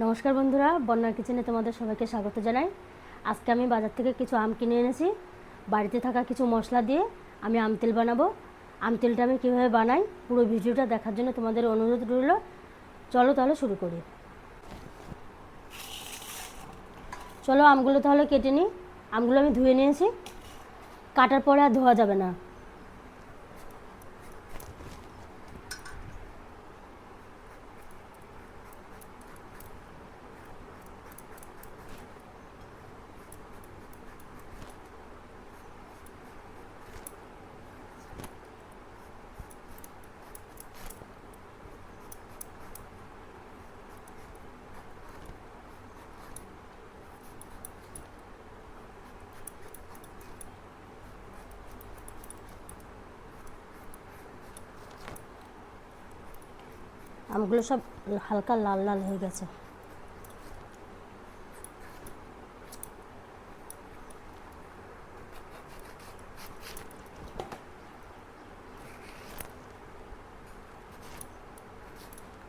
নমস্কার বন্ধুরা, বন্যার কিচেনে তোমাদের সবাইকে স্বাগত জানাই। আজকে আমি বাজার থেকে কিছু আম কিনে এনেছি। বাড়িতে থাকা কিছু মশলা দিয়ে আমি আম তেল বানাবো। আম তেলটা আমি কীভাবে বানাই পুরো ভিডিওটা দেখার জন্য তোমাদের অনুরোধ রইল। চলো তাহলে শুরু করি। চলো আমগুলো তাহলে কেটে নিই। আমগুলো আমি ধুয়ে নিয়েছি। কাটার পরে আর ধোয়া যাবে না। আমগুলো সব হালকা লাল লাল হয়ে গেছে।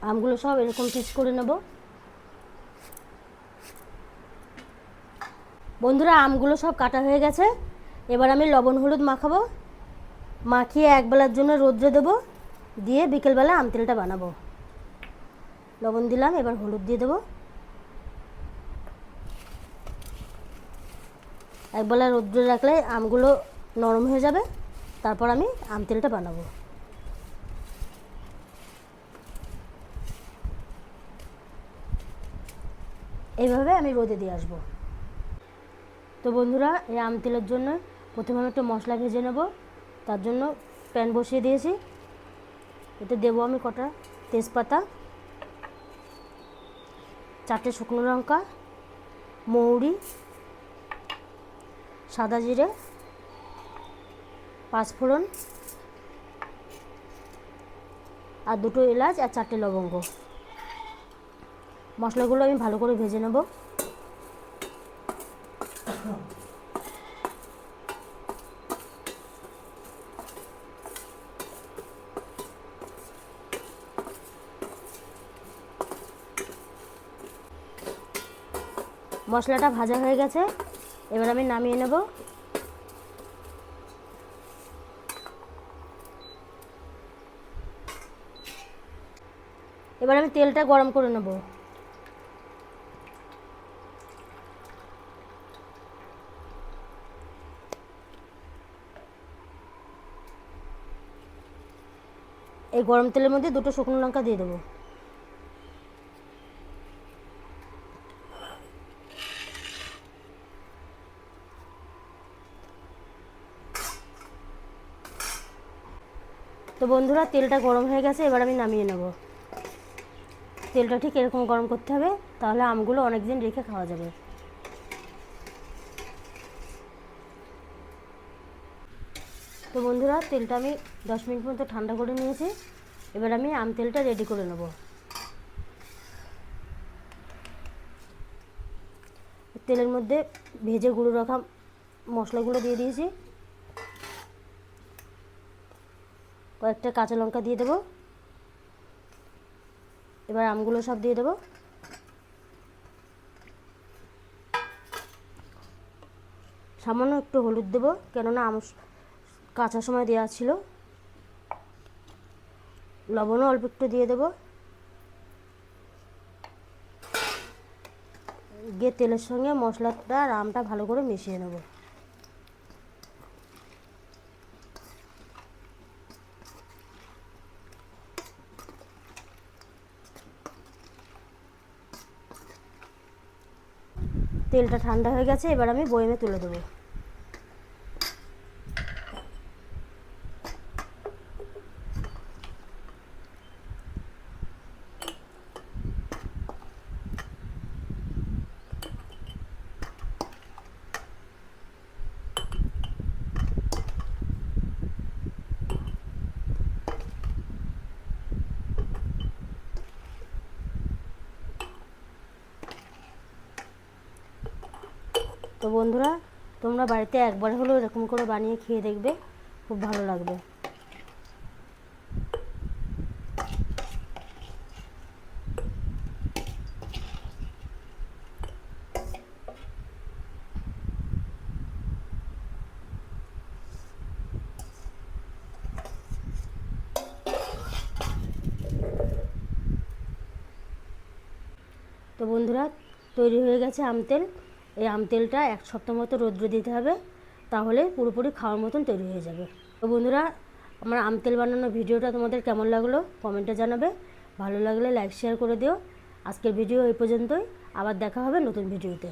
আমগুলো সব এরকম পিস করে নেব। বন্ধুরা, আমগুলো সব কাটা হয়ে গেছে। এবার আমি লবণ হলুদ মাখাবো। মাখিয়ে একবেলার জন্য রোদ্রে দেবো। দিয়ে বিকেলবেলা আম তেলটা বানাবো। লবণ দিলাম, এবার হলুদ দিয়ে দেবো। একবেলা রোদ্রে রাখলে আমগুলো নরম হয়ে যাবে, তারপর আমি আম তেলটা বানাবো। এইভাবে আমি রোদে দিয়ে আসব। তো বন্ধুরা, এই আম তেলের জন্য প্রথমে আমি একটু মশলা ভেজে নেব, তার জন্য প্যান বসিয়ে দিয়েছি। এতে দেবো আমি কটা তেজপাতা। চারটে শুকনো লঙ্কা, মৌরি, সাদা জিরে, পাঁচফোড়ন আর দুটো এলাচ আর চারটে লবঙ্গ। মশলাগুলো আমি ভালো করে ভেজে নেব। মশলাটা ভাজা হয়ে গেছে। এবার আমি নামিয়ে নেব। এবার আমি তেলটা গরম করে নেব। এই গরম তেলের মধ্যে দুটো শুকনো লঙ্কা দিয়ে দেবো। তো বন্ধুরা, তেলটা গরম হয়ে গেছে, এবার আমি নামিয়ে নেব। তেলটা ঠিক এরকম গরম করতে হবে, তাহলে আমগুলো অনেক দিন রেখে খাওয়া যাবে। তো বন্ধুরা, তেলটা আমি দশ মিনিট মতো ঠান্ডা করে নিয়েছি, এবার আমি আম তেলটা রেডি করে নেব। তেলের মধ্যে ভেজে গুঁড়ো রাখা মশলাগুলো দিয়ে দিয়েছি। কয়েকটা কাঁচা লঙ্কা দিয়ে দেবো। এবার আমগুলো সব দিয়ে দেবো। সামান্য একটু হলুদ দেবো, কেননা আম কাঁচা সময় দেওয়া ছিল। লবণও অল্প একটু দিয়ে দেবো। গিয়ে তেলের সঙ্গে মশলাটা আর আমটা ভালো করে মিশিয়ে নেব। তেলটা ঠান্ডা হয়ে গেছে এবার আমি বয়েমে তুলে দেবো। তো বন্ধুরা, তোমরা বাড়িতে একবার হলেও এরকম করে বানিয়ে খেয়ে দেখবে, খুব ভালো লাগবে। তো বন্ধুরা, তৈরি হয়ে গেছে আমতেল এই আম তেলটা এক সপ্তাহ মতো রৌদ্র দিতে হবে, তাহলে পুরোপুরি খাওয়ার মতন তৈরি হয়ে যাবে। তো বন্ধুরা, আমার আম তেল বানানোর ভিডিওটা তোমাদের কেমন লাগল কমেন্টে জানাবে। ভালো লাগলে লাইক শেয়ার করে দিও। আজকের ভিডিও এই পর্যন্তই। আবার দেখা হবে নতুন ভিডিওতে।